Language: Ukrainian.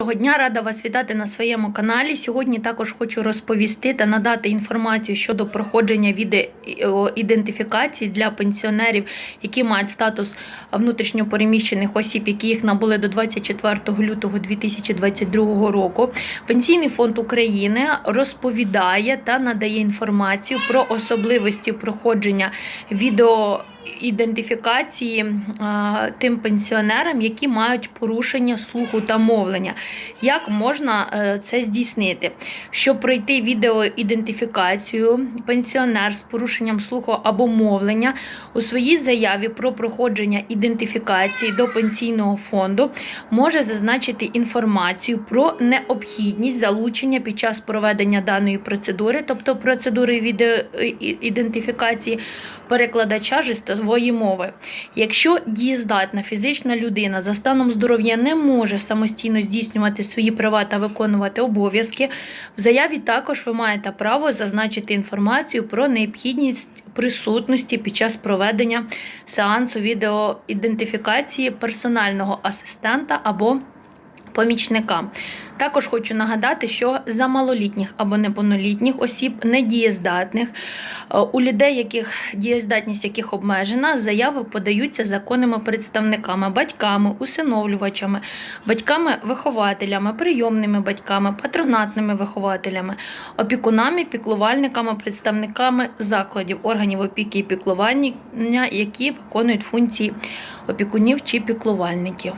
Доброго дня, рада вас вітати на своєму каналі. Сьогодні також хочу розповісти та надати інформацію щодо проходження відеоідентифікації для пенсіонерів, які мають статус внутрішньопереміщених осіб, які їх набули до 24 лютого 2022 року. Пенсійний фонд України розповідає та надає інформацію про особливості проходження відеоідентифікації а, тим пенсіонерам, які мають порушення слуху та мовлення. Як можна е, це здійснити? Щоб пройти відеоідентифікацію, пенсіонер з порушенням слуху або мовлення у своїй заяві про проходження ідентифікації до пенсійного фонду може зазначити інформацію про необхідність залучення під час проведення даної процедури, тобто процедури відеоідентифікації, перекладача жестової мови. Якщо дієздатна фізична людина за станом здоров'я не може самостійно здійснювати свої права та виконувати обов'язки, в заяві також ви маєте право зазначити інформацію про необхідність присутності під час проведення сеансу відеоідентифікації персонального асистента або помічника. Також хочу нагадати, що за малолітніх або неповнолітніх осіб недієздатних, е, у людей, яких дієздатність яких обмежена, заяви подаються законними представниками, батьками, усиновлювачами, батьками-вихователями, прийомними батьками, патронатними вихователями, опікунами, піклувальниками, представниками закладів, органів опіки і піклування, які виконують функції опікунів чи піклувальників.